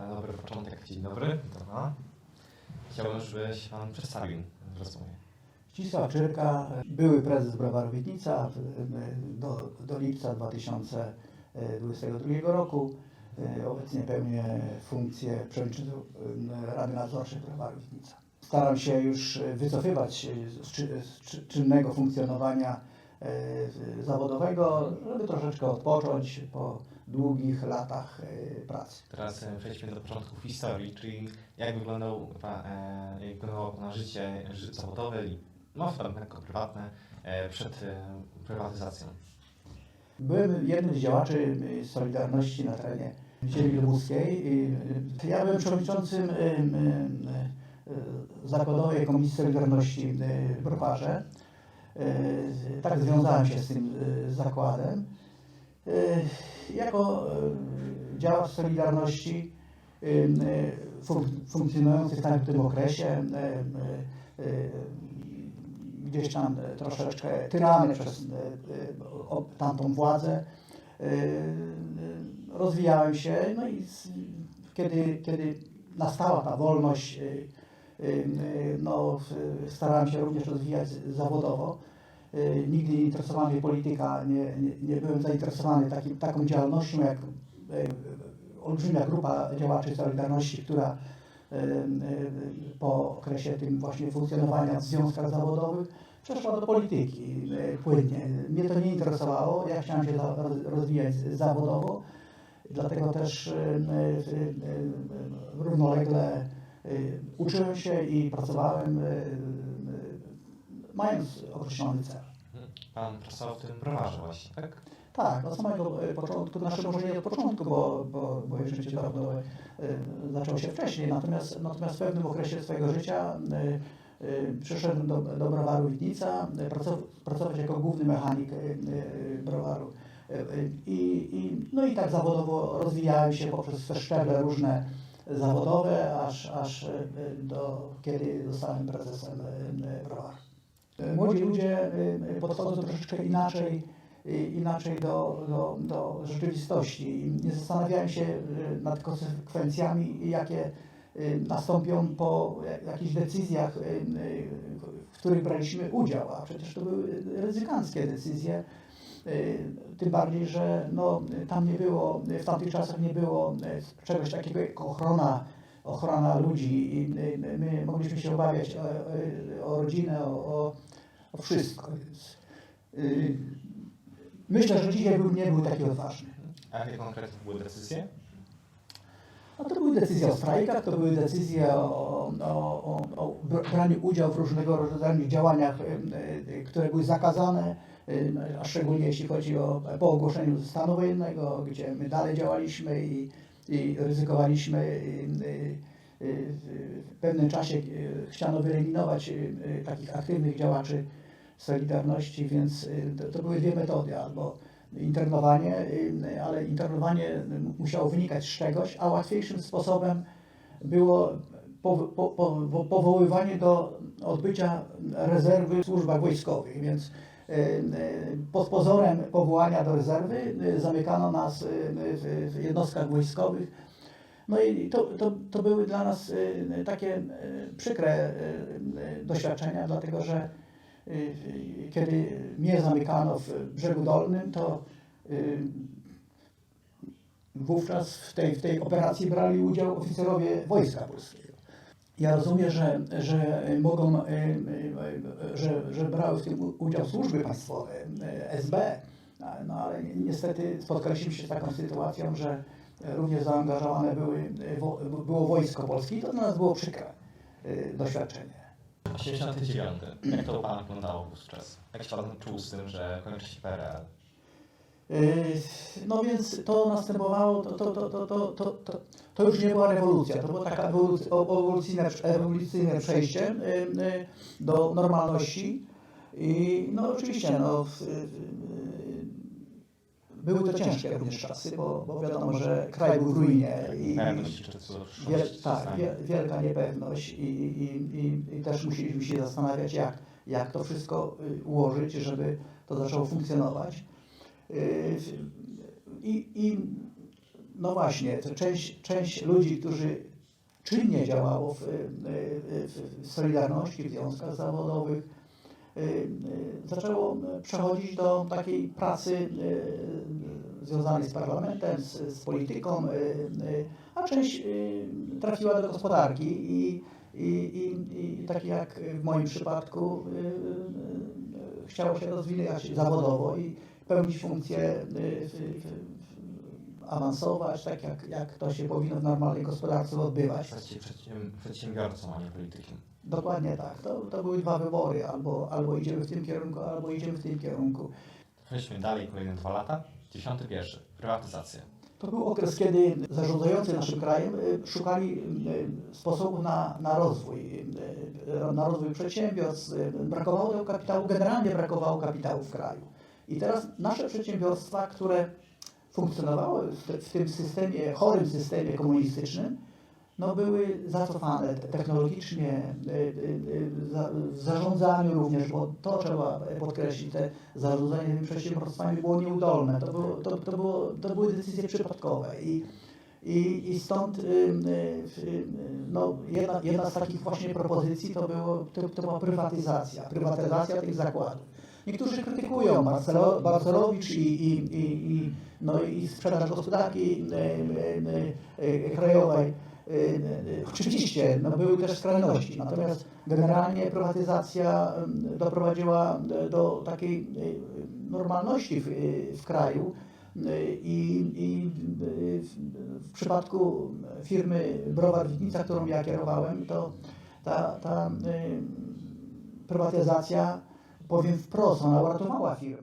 na dobry początek. Dzień dobry, pana. Chciałbym, żebyś pan przedstawił w rozmowie. Czyrka, były prezes Browaru Witnica do, do lipca 2022 roku. Obecnie pełnię funkcję przewodniczącego Rady Nadzorczej Browaru Witnica. Staram się już wycofywać z, czy, z czy- czynnego funkcjonowania e, zawodowego, żeby troszeczkę odpocząć po długich latach e, pracy. Teraz e, przejdźmy do początku historii, czyli jak wyglądał pan, e, jak wyglądało pana życie, zawodowe i no, jako prywatne e, przed e, prywatyzacją. Byłem jednym z działaczy Solidarności na terenie ziemi lubuskiej. Ja byłem przewodniczącym Zakładowej Komisji Solidarności w Browarze. E, tak związałem się z tym e, zakładem. E, jako działacz Solidarności funkcjonujący w tamtym okresie, gdzieś tam troszeczkę tyrany przez tamtą władzę, rozwijałem się, no i kiedy, kiedy nastała ta wolność no, w- starałem się również rozwijać zawodowo. E, Nigdy nie interesowała mnie polityka, nie, nie, nie byłem zainteresowany takim, taką działalnością jak e, olbrzymia grupa działaczy Solidarności, która po okresie tym właśnie funkcjonowania w związkach zawodowych przeszła do polityki płynnie. Mnie to nie interesowało, ja chciałem się rozwijać zawodowo, dlatego też równolegle uczyłem się i pracowałem, e, e, mając określony cel. Pan pracował w tym browarze właśnie, tak? Tak, od samego początku, znaczy może nie od początku, bo, bo, bo moje życie zawodowe zaczęło się wcześniej, natomiast, natomiast w pewnym okresie swojego życia przyszedłem do, do browaru Witnica, pracow, pracować jako główny mechanik browaru. I, i, no i tak zawodowo rozwijałem się poprzez szczeble różne zawodowe, aż, aż e, do kiedy zostałem prezesem browaru. E, Młodzi ludzie e, podchodzą troszeczkę inaczej inaczej do, do, do rzeczywistości. I zastanawiałem się nad konsekwencjami, jakie nastąpią po ja- jakichś decyzjach, w których braliśmy udział, a przecież to były ryzykanckie decyzje. Y, Tym bardziej, że no, tam nie było, w tamtych czasach nie było y, czegoś takiego jak ochrona, ochrona ludzi i y, my mogliśmy się obawiać o, o- o rodzinę, o, o, wszystko. Więc, y, Myślę, że dzisiaj bym nie był taki odważny. A jakie konkretnie były decyzje? No to były decyzje o strajkach, to były decyzje o, o, o, o br- braniu udziału w różnego rodzaju działaniach, e, które były zakazane, a szczególnie jeśli chodzi o po ogłoszeniu stanu wojennego, gdzie my dalej działaliśmy i, i ryzykowaliśmy. e, e, W pewnym czasie chciano wyeliminować takich aktywnych działaczy Solidarności, więc y, to, były dwie metody, albo internowanie, y, ale internowanie musiało wynikać z czegoś, a łatwiejszym sposobem było po, po, po, powoływanie do odbycia rezerwy w służbach wojskowych, więc y, y, pod pozorem powołania do rezerwy y, zamykano nas y, w, jednostkach wojskowych. No i to, to, to były dla nas y, takie przykre doświadczenia, dlatego że kiedy mnie zamykano w brzegu dolnym, to wówczas w tej, w tej operacji brali udział oficerowie Wojska Polskiego. Ja rozumiem, że, że mogą, y, y, że, że brały w tym udział służby państwowe, SB, no ale ni- niestety spotkaliśmy się z taką sytuacją, że również zaangażowane były, było Wojsko Polskie i to dla nas było przykre doświadczenie. 89. Jak to u pana wyglądało wówczas? Jak się pan czuł z tym, że kończy się PRL? Yy, No więc to następowało, to, to, to, to, to, to, to, to już nie była rewolucja, to było takie ewolucyjne, ewolucyjne przejście yy, yy, do normalności. I no oczywiście, no, były to ciężkie również czasy, bo, bo wiadomo, że kraj był w ruinie i, Pewność czy co Wiel, tak, wie, wielka niepewność i, i, i, i też musieliśmy się zastanawiać, jak, jak to wszystko y, ułożyć, żeby to zaczęło funkcjonować. Y, I, i no właśnie, to część, część ludzi, którzy czynnie działało w, w, w Solidarności, w związkach zawodowych, y, y, zaczęło przechodzić do takiej pracy y, związanej z parlamentem, z, z polityką, y, y, a część y, trafiła do gospodarki i, i, i, i tak jak w moim przypadku y, y, chciało się rozwijać zawodowo i pełnić funkcje, y, awansować, tak jak, jak to się powinno w normalnej gospodarce odbywać. Przedsiębiorcą, a nie politykiem. Dokładnie tak. To, to były dwa wybory. Albo, albo idziemy w tym kierunku, albo idziemy w tym kierunku. Przejdźmy dalej, kolejne dwa lata. Dziesiąty pierwszy, prywatyzacja. To był okres, kiedy zarządzający naszym krajem y, szukali y, sposobu na, na rozwój, na rozwój przedsiębiorstw. Brakowało tego kapitału, generalnie brakowało kapitału w kraju. I teraz nasze przedsiębiorstwa, które funkcjonowały w, tym systemie, chorym systemie komunistycznym, no były zacofane te- technologicznie, y, y, za- w zarządzaniu również, bo to trzeba podkreślić, te zarządzanie tymi przedsiębiorstwami było nieudolne, to, było, to, to, było, to były decyzje przypadkowe i, i, i stąd y, y, y, no, jedna, jedna z takich właśnie propozycji to, było, to, to była prywatyzacja, prywatyzacja tych zakładów. Niektórzy krytykują Barcelo, Barcelowicz i, i, i, i, no, i sprzedaż gospodarki krajowej. Oczywiście no, były też skrajności, natomiast generalnie prywatyzacja doprowadziła do takiej normalności w, w kraju i, i w- przypadku firmy Browar Widnica, którą ja kierowałem, to ta, ta prywatyzacja, powiem wprost, ona uratowała firmę.